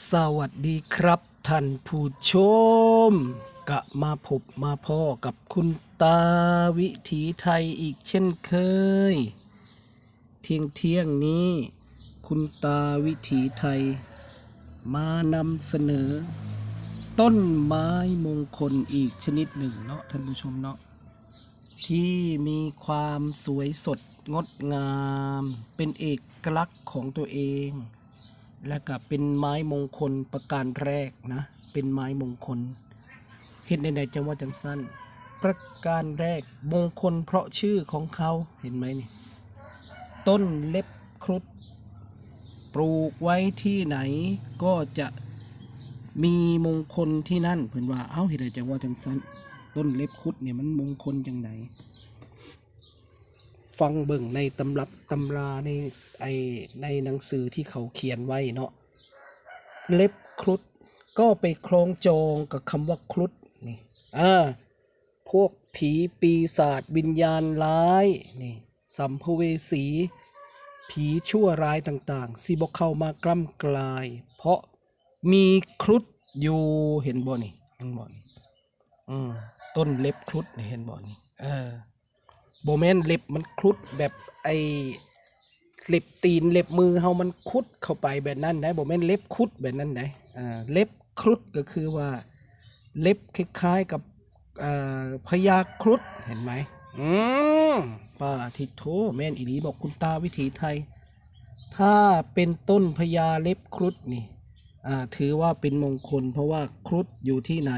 สวัสดีครับท่านผู้ชมกะมาพบมาพ่อกับคุณตาวิถีไทยอีกเช่นเคย เที่ยงเที่ยงนี้ คุณตาวิถีไทย มานำเสนอ ต้นไม้มงคลอีกชนิดหนึ่งเนาะท่านผู้ชมเนาะที่มีความสวยสดงดงาม เป็นเอกลักษณ์ของตัวเอง และก็เป็นไม้มงคลประการแรกนะ เป็นไม้มงคลเห็นในใดจังหว่าจังสั้น ประการแรกมงคลเพราะชื่อของเขาเห็นไหมนี่ ต้นเล็บครุฑปลูกไว้ที่ไหนก็จะมีมงคลที่นั่นเพื่อนว่า เอ้าเห็นใดจังหว่าจังสั้น ต้นเล็บครุฑเนี่ยมันมงคลจังไหน ฟังเบิ่งในตำรับตำราในไอในหนังสือที่เขาเขียนไว้เนาะเล็บครุฑก็ไปคล้องจองกับคำว่าครุฑนี่อ่าพวกผีปีศาจวิญญาณร้ายนี่สัมภเวสี ผีชั่วร้ายต่างๆสิบกเข้ามากล้ำกลาย เพราะมีครุฑอยู่เห็นบ่นี่เห็นบ่นี่อืมต้นเล็บครุฑเห็นบ่นี่เออ โบแมนเล็บมันครุดแบบไอเล็บตีนเล็บมือเฮามันคุดเข้าไปแบบนั้นนะโบแมนเล็บคุดแบบนั้นนะอ่าเล็บครุดก็คือว่าเล็บคล้ายๆกับอ่าพญาครุดเห็นไหมอืมป้าทิโทแม่นอีหลีบอกคุณตาวิถีไทย ถ้าเป็นต้นพญาเล็บครุฑนี่อ่าถือว่าเป็นมงคล เพราะว่าครุฑอยู่ที่ไหน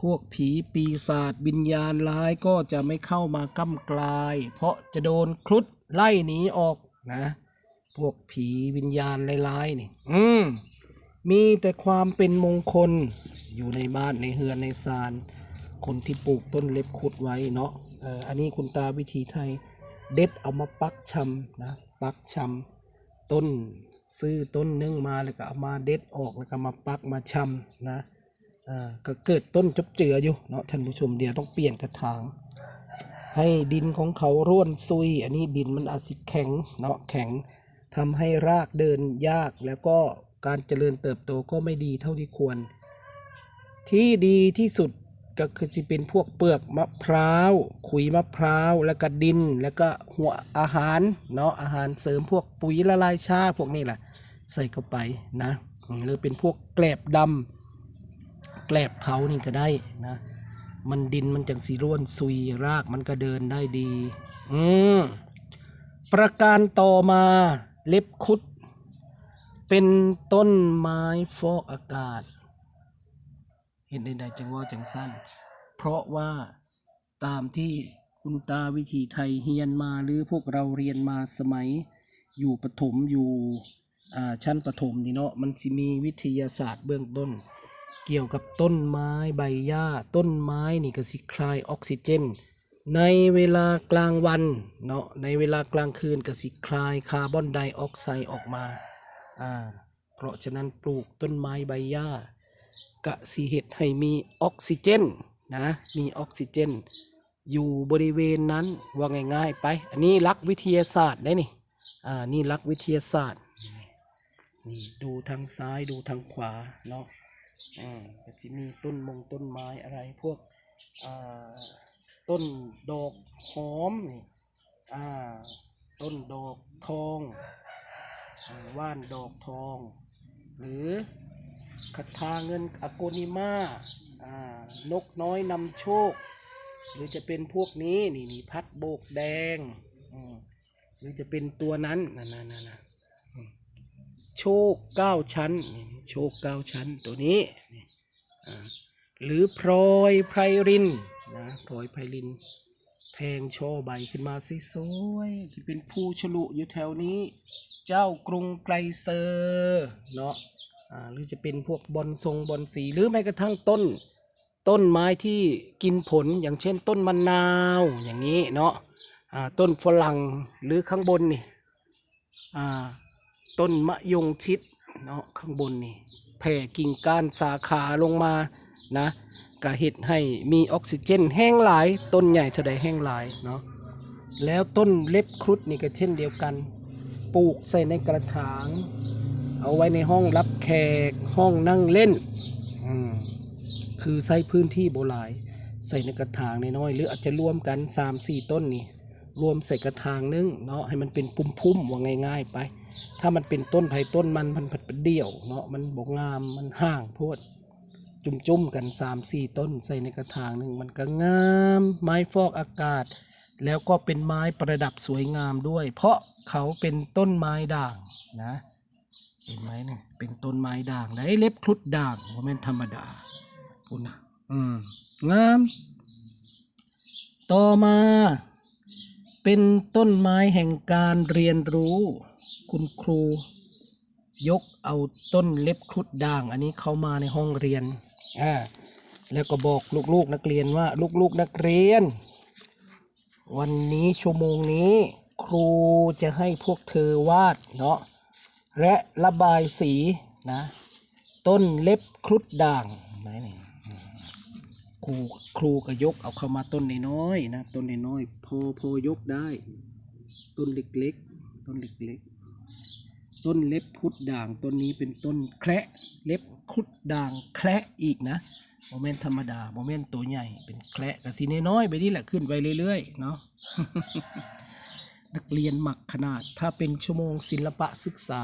พวกผีปีศาจวิญญาณร้ายก็จะไม่เข้ามาก้ำกลาย เพราะจะโดนครุฑไล่หนีออกนะ พวกผีวิญญาณร้ายๆนี่ อืมมีแต่ความเป็นมงคลอยู่ในบ้านในเฮือนในซาน คนที่ปลูกต้นเล็บคุดไว้เนาะเอออันนี้คุณตาวิธีไทย เด็ดเอามาปักชำนะปักชำต้นซื้อต้นหนึ่งมาแล้วก็เอามาเด็ดออกแล้วก็มาปักมาชำนะ อ่าก็เกิดต้นจบเจืออยู่เนาะท่านผู้ชมเดี๋ยวต้องเปลี่ยนกระถาง ให้ดินของเขาร่วนซุย อันนี้ดินมันอาจสิแข็งเนาะแข็งทำให้รากเดินยากแล้วก็การเจริญเติบโตก็ไม่ดีเท่าที่ควร ที่ดีที่สุดก็คือจะเป็นพวกเปลือกมะพร้าวขุยมะพร้าวแล้วก็ดินแล้วก็หัวอาหารเนาะอาหารเสริมพวกปุ๋ยละลายชาพวกนี้แหละใส่เข้าไปนะหรือเป็นพวกแกลบดำ แกลบเผานี่ก็ได้นะ มันดินมันจังสีร่วนซุยรากมันก็เดินได้ดี อืมประการต่อมาเล็บคุด เป็นต้นไม้ฟอกอากาศ เห็นใดๆจังว่าจังสั้น เพราะว่าตามที่คุณตาวิถีไทยเฮียนมาหรือพวกเราเรียนมาสมัยอยู่ประถมอยู่ชั้นประถมนี่เนาะมันสิมีวิทยาศาสตร์เบื้องต้น เกี่ยวกับต้นไม้ใบหญ้า ต้นไม้นี่ก็สิคลายออกซิเจน ในเวลากลางวันเนาะในเวลากลางคืนก็สิคลายคาร์บอนไดออกไซด์ออกมาอ่าเพราะฉะนั้นปลูกต้นไม้ใบหญ้ากะสิเห็ดให้มีออกซิเจนนะมีออกซิเจน อยู่บริเวณนั้นว่าง่ายๆไป อันนี้ลักวิทยาศาสตร์ได้นี่อ่านี่ลักวิทยาศาสตร์นี่ดูทางซ้ายดูทางขวาเนาะ อืมก็จะมีต้นมงต้นไม้อะไรพวกอ่าต้นดอกหอมนี่อ่าต้นดอกทองอว่านดอกทอง หรือคาถาเงินอโกนิมาอ่านกน้อยนำโชค หรือจะเป็นพวกนี้นี่นี่พัดโบกแดงอืมหรือจะเป็นตัวนั้นนั่นนั่นนั่นนั่น โชคเก้าชั้น โชคเก้าชั้นตัวนี้หรือพลอยไพรินนะพลอยไพริน แทงช่อใบขึ้นมาสวยที่เป็นผู้ฉลุอยู่แถวนี้ เจ้ากรุงไกรเซอร์เนาะหรือจะเป็นพวกบอนทรงบอนสีหรือแม้กระทั่งต้น ต้นไม้ที่กินผลอย่างเช่นต้นมะนาวอย่างนี้เนาะต้นฝรั่งหรือข้างบนนี่อ่า ต้นมะยงชิดเนาะข้างบนนี่แผ่กิ่งก้านสาขาลงมานะก็เห็ดให้มีออกซิเจนแห้งหลาย ต้นใหญ่เท่าใดแห้งหลายเนาะแล้วต้นเล็บครุฑนี่ก็เช่นเดียวกัน ปลูกใส่ในกระถาง เอาไว้ในห้องรับแขกห้องนั่งเล่นอืมคือใช้พื้นที่โบหลายใส่ในกระถางน้อยๆหรืออาจจะรวมกัน 3-4 ต้นนี่รวมใส่กระถางนึงเนาะให้มันเป็นปุ่มๆว่าง่าย ๆ ไป ถ้ามันเป็นต้นไผ่ต้นมันมันผัดเป็นเดี่ยวเนาะมันบกงามมันห่างโพดจุ่มๆกัน3-4 ต้นใส่ในกระถางหนึ่งมันก็งามไม้ฟอกอากาศ แล้วก็เป็นไม้ประดับสวยงามด้วย เพราะเขาเป็นต้นไม้ด่างนะเห็นไหมเนี่ยเป็นต้นไม้ด่างได้เล็บครุฑด่างว่าม่นธรรมดาพูดนะอืมงาม ต่อมา เป็นต้นไม้แห่งการเรียนรู้ คุณครู ยกเอาต้นเล็บครุฑด่าง อันนี้เข้ามาในห้องเรียนอ่าแล้วก็บอกลูกๆนักเรียนว่าลูกๆนักเรียน วันนี้ชั่วโมงนี้ ครูจะให้พวกเธอวาดเนาะและระบายสีนะต้นเล็บครุฑด่างเห็นนี่ครูครูก็ยกเอาเข้ามาต้นน้อยๆนะต้นน้อยๆพอพอยกได้ ต้นเล็กๆต้นเล็กๆ ต้นเล็บคุดด่างต้นนี้เป็นต้นแคระเล็บคุดด่างแคระอีกนะโมเมนต์ธรรมดาโมเมนต์ตัวใหญ่เป็นแคระกับสีน้อยๆไปนี่แหละขึ้นไปเรื่อยๆเนาะนักเรียนหมักขนาดถ้าเป็นชั่วโมงศิลปะศึกษา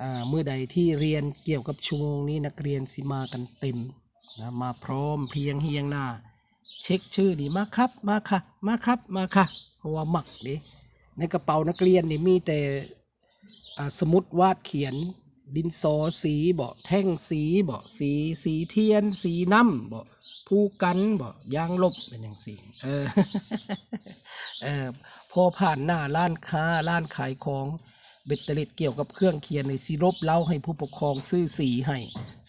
อ่าเมื่อใดที่เรียนเกี่ยวกับชั่วโมงนี้นักเรียนสิมากันเต็มนะมาพร้อมเพียงเฮียงหน้า เช็คชื่อดีมาครับมาค่ะ มาครับมาค่ะเพราะว่าหมักดิในกระเป๋านักเรียนนี่มีแต่ สมุดวาดเขียน ดินสอสีบ่แท่งสีบ่สีสีเทียน สีน้ำบ่ผู้กันบ่ยางลบเป็นอย่างสีเออเออพอผ่านหน้าร้านค้าร้านขายของเบ็ดเตล็ดเกี่ยวกับเครื่องเขียนในสิรบเล่าให้ผู้ปกครองซื้อสีให้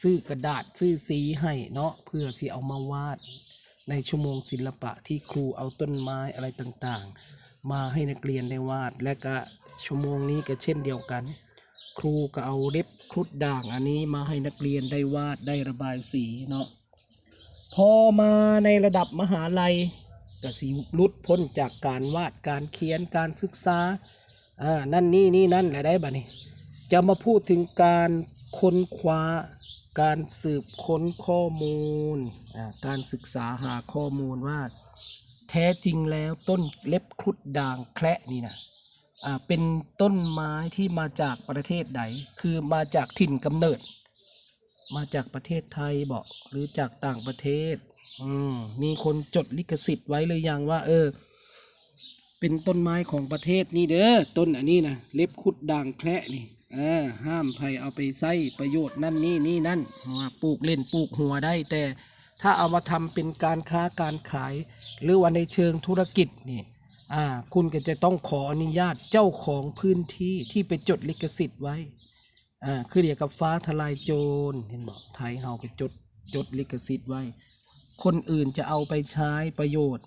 ซื้อกระดาษซื้อสีให้เนาะเพื่อสิเอามาวาด ในชั่วโมงศิลปะที่ครูเอาต้นไม้อะไรต่างๆ มาให้นักเรียนได้วาดและก็ ชั่วโมงนี้ก็เช่นเดียวกัน ครูก็เอาเล็บครุฑด่างอันนี้มาให้นักเรียนได้วาดได้ระบายสีเนาะพอมาในระดับมหาลัยก็สีลุดพ้นจากการวาดการเขียนการศึกษาอ่านั่นนี่นี่นั่นแหละได้บ่นี่จะมาพูดถึงการค้นคว้าการสืบค้นข้อมูล การศึกษาหาข้อมูลว่า แท้จริงแล้วต้นเล็บครุฑด่างแคระนี่นะ อ่าเป็นต้นไม้ที่มาจากประเทศใด คือมาจากถิ่นกำเนิด มาจากประเทศไทยบอกหรือจากต่างประเทศอืมมีคนจดลิขสิทธิ์ไว้หรือยังว่า เออ เป็นต้นไม้ของประเทศนี่เด้อต้นอันนี้นะเล็บคุดด่างแคระนี่เออห้ามใครเอาไปใช้ประโยชน์นั่นนี่นี่นั่นว่าปลูกเล่นปลูกหัวได้ แต่ถ้าเอามาทำเป็นการค้าการขาย หรือว่าในเชิงธุรกิจนี่ คุณก็จะต้องขออนุญาตเจ้าของพื้นที่ที่ไปจดลิขสิทธิ์ไว้อ่าคือเดียวกับฟ้าทลายโจรเห็นบอกไทยเฮาไปจดจดลิขสิทธิ์ไว้ คนอื่นจะเอาไปใช้ประโยชน์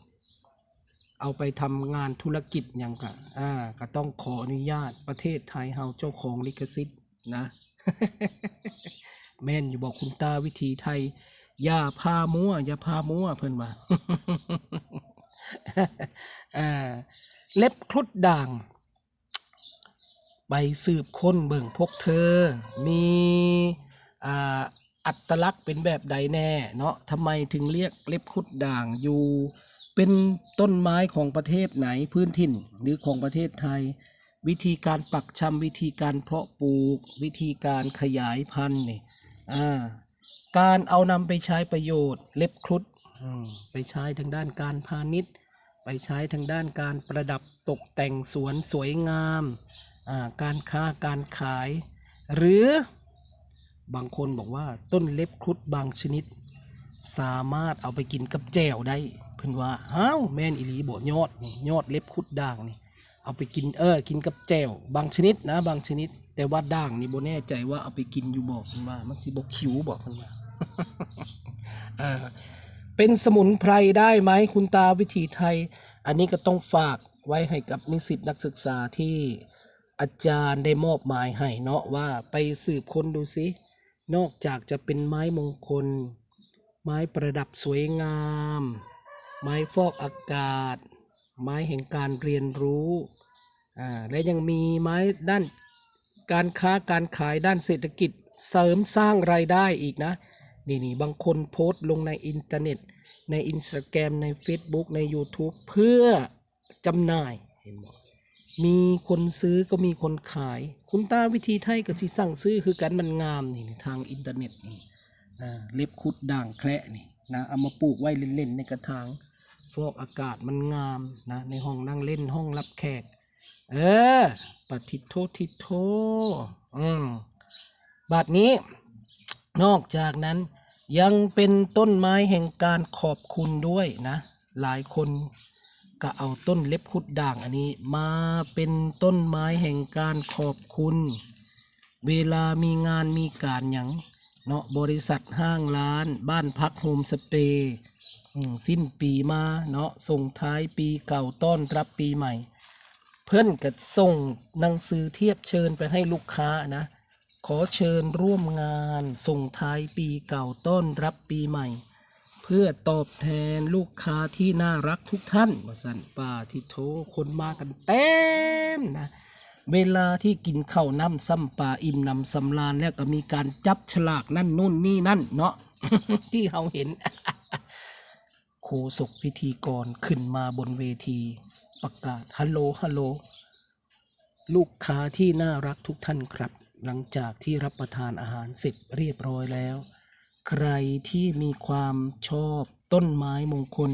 เอาไปทำงานธุรกิจอย่างกะอ่าก็ต้องขออนุญาตประเทศไทยเฮาเจ้าของลิขสิทธิ์นะแม่นอยู่บอกคุณตาวิธีไทย อย่าพามัวอย่าพามัวเพิ่นว่าอ่า เล็บครุฑด่าง ไปสืบค้นเบิ่งพวกเธอ มีอ่าอัตลักษณ์เป็นแบบใดแน่เนาะทำไมถึงเรียกเล็บครุฑด่างอยู่เป็นต้นไม้ของประเทศไหนพื้นถิ่นหรือของประเทศไทย วิธีการปักชำวิธีการเพาะปลูก วิธีการขยายพันธุ์นี่อ่าการเอานำไปใช้ประโยชน์เล็บครุฑอืมไปใช้ทางด้านการพาณิชย์ ไปใช้ทางด้านการประดับตกแต่งสวนสวยงามอ่าการค้าการขาย หรือบางคนบอกว่าต้นเล็บครุฑบางชนิด สามารถเอาไปกินกับแจ่วได้ เพิ่นว่าฮ้าวแม่นอีหลีบ่ยอดนี่ยอดเล็บครุดด่างนี่เอาไปกินเออกินกับแจ่วบางชนิดนะบางชนิด แต่ว่าด่างนี่บ่แน่ใจว่าเอาไปกินอยู่บ่เพิ่นว่ามันสิบ่คิวบ่เพิ่นว่าเออ เป็นสมุนไพรได้ไหมคุณตาวิถีไทย อันนี้ก็ต้องฝากไว้ให้กับนิสิตนักศึกษาที่อาจารย์ได้มอบหมายให้เนาะว่าไปสืบค้นดูสินอกจากจะเป็นไม้มงคล ไม้ประดับสวยงาม ไม้ฟอกอากาศ ไม้แห่งการเรียนรู้อ่าและยังมีไม้ด้านการค้าการขายด้านเศรษฐกิจเสริมสร้างรายได้อีกนะ นี่นี่บางคนโพสต์ลงในอินเทอร์เน็ต ในอินสตาแกรมใน Facebook ใน YouTube เพื่อจำหน่ายเห็นบอกมีคนซื้อก็มีคนขาย คุณตาวิธีไทยก็สิสั่งซื้อคือกันมันงามนี่ทางอินเทอร์เน็ตนี่เล็บคุดด่างแคระนี่นะเอามาปลูกไว้เล่นๆในกระถางฟอกอากาศมันงามนะในห้องนั่งเล่นห้องรับแขก เออปฏิโทษทิโทอืมบัดนี้ นอกจากนั้นยังเป็นต้นไม้แห่งการขอบคุณด้วยนะ หลายคนก็เอาต้นเล็บคุดด่างอันนี้ มาเป็นต้นไม้แห่งการขอบคุณ เวลามีงานมีการอย่างเนาะบริษัทห้างร้าน บ้านพักโฮมสเตย์สิ้นปีมาเนาะส่งท้ายปีเก่าต้อนรับปีใหม่ เพื่อนก็ส่งหนังสือเทียบเชิญไปให้ลูกค้านะ ขอเชิญร่วมงานส่งท้ายปีเก่าต้อนรับปีใหม่ เพื่อตอบแทนลูกค้าที่น่ารักทุกท่านมาสั่นป่าที่โทคนมากันเต็มนะเวลาที่กินข้าวน้ำซ้ำปลาอิ่มนำสำราญแล้วก็มีการจับฉลากนั่นนู่นนี่นั่นเนาะที่เราเห็นโคศกพิธีกรขึ้นมาบนเวที ประกาศฮัลโหลฮัลโหลลูกค้าที่น่ารักทุกท่านครับ หลังจากที่รับประทานอาหารเสร็จเรียบร้อยแล้ว ใครที่มีความชอบต้นไม้มงคล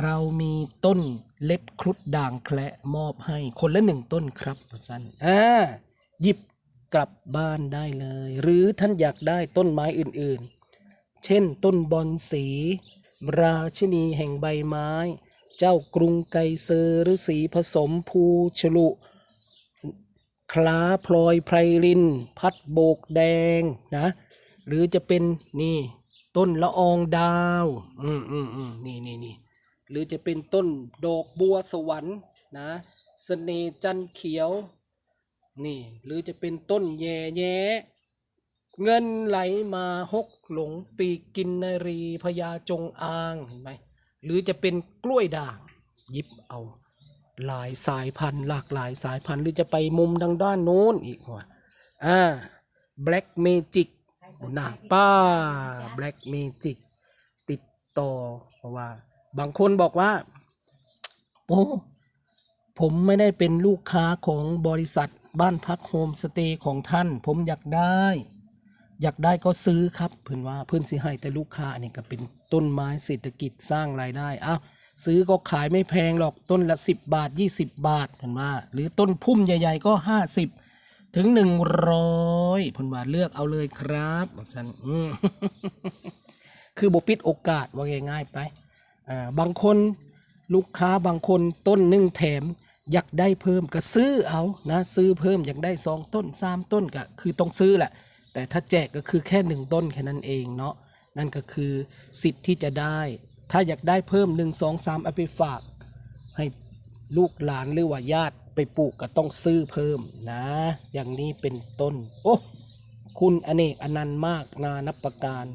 เรามีต้นเล็บครุฑด่างแคละมอบให้คนละหนึ่งต้นครับสั้นอ่าหยิบกลับบ้านได้เลย หรือท่านอยากได้ต้นไม้อื่นๆ เช่นต้นบอนสี ราชินีแห่งใบไม้ เจ้ากรุงไกเซอร์ฤาษีผสมภูฉลุ คล้าพลอยไพรลิน พัดโบกแดงนะ หรือจะเป็นนี่ ต้นละอองดาว อืมอืมอืมนี่นี่นี่หรือจะเป็นต้นดอกบัวสวรรค์นะสเสน่ห์จันเขียว นี่ หรือจะเป็นต้นแย่แย่เงินไหลมาหกหลงปีกกินนรีพญาจงอางเห็นไหมหรือจะเป็นกล้วยด่าง หยิบเอา หลายสายพันธุ์หลากหลายสายพันธุ์หรือจะไปมุมทางด้านโน้นอีกว่าอ่า Black Magic หน้าป้า Black Magic ติดต่อเพราะว่า บางคนบอกว่าโอ้ผมไม่ได้เป็นลูกค้าของบริษัทบ้านพักโฮมสเตย์ของท่าน ผมอยากได้ อยากได้ก็ซื้อครับ เพื่อนว่าเพื่อนสิให้แต่ลูกค้าอันนี้ก็เป็นต้นไม้เศรษฐกิจสร้างรายได้อ้าว ซื้อก็ขายไม่แพงหรอกต้นละ 10 บาท 20 บาทเพื่อนว่าหรือต้นพุ่มใหญ่ ๆ ก็ 50 ถึง 100เพื่อนว่าเลือกเอาเลยครับว่าซั่นอืมคือบปิดโอกาสว่าง่ายๆไปอ่าบางคนลูกค้าบางคนต้นหนึ่งแถม อยากได้เพิ่มก็ซื้อเอานะซื้อเพิ่มอยากได้สองต้นสามต้นก็คือต้องซื้อแหละ แต่ถ้าแจกก็คือแค่หนึ่งต้นแค่นั้นเองเนาะนั่นก็คือสิทธิ์ที่จะได้ ถ้าอยากได้เพิ่มหนึ่งสองสามเอาไปฝาก ให้ลูกหลานหรือว่าญาติไปปลูกก็ต้องซื้อเพิ่มนะ อย่างนี้เป็นต้น โอ้ คุณอเนกอนันต์มากนานับประการ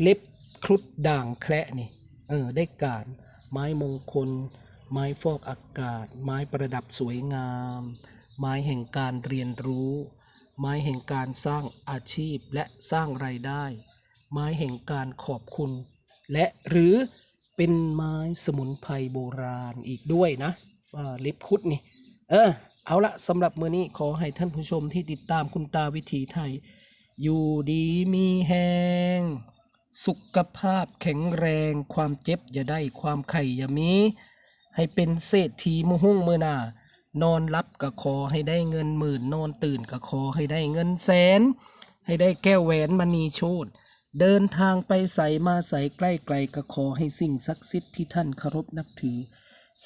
เล็บครุฑด่างแคระนี่ เออ ได้การ ไม้มงคล ไม้ฟอกอากาศ ไม้ประดับสวยงาม ไม้แห่งการเรียนรู้ ไม้แห่งการสร้างอาชีพและสร้างรายได้ ไม้แห่งการขอบคุณ และหรือเป็นไม้สมุนไพรโบราณอีกด้วยนะว่าล็บคุดนี่เออเอาละสำหรับมื้อนี้ขอให้ท่านผู้ชมที่ติดตามคุณตาวิถีไทย อยู่ดีมีแหงสุขภาพแข็งแรง ความเจ็บอย่าได้ความไข่อย่ามี ให้เป็นเศรษฐีมุหุ่งมือหนานอนรับก็ขอให้ได้เงินหมื่น นอนตื่นก็ขอให้ได้เงินแสน ให้ได้แก้วแหวนมณีโชต เดินทางไปใส่มาใส่ใกล้ไกลก็ขอให้สิ่งศักดิ์สิทธิ์ที่ท่านเคารพนับถือ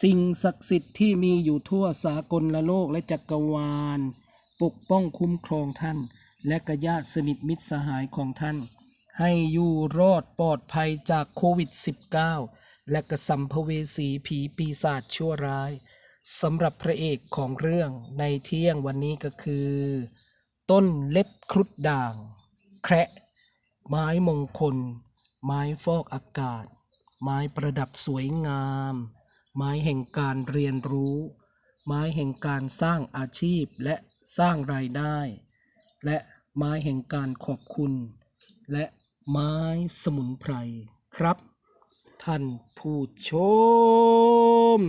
สิ่งศักดิ์สิทธิ์ที่มีอยู่ทั่วสากลละโลกและจักรวาล ปกป้องคุ้มครองท่าน และกญาติสนิทมิตรสหายของท่าน ให้อยู่รอดปลอดภัยจากโควิด -19 และกระสัมภเวสีผีปีศาจชั่วร้ายสำหรับพระเอกของเรื่องในเที่ยงวันนี้ก็คือ ต้นเล็บครุฑด่าง แคระ ไม้มงคล ไม้ฟอกอากาศ ไม้ประดับสวยงาม ไม้แห่งการเรียนรู้ ไม้แห่งการสร้างอาชีพและสร้างรายได้ และไม้แห่งการขอบคุณ และไม้สมุนไพรครับ ท่านผู้ชม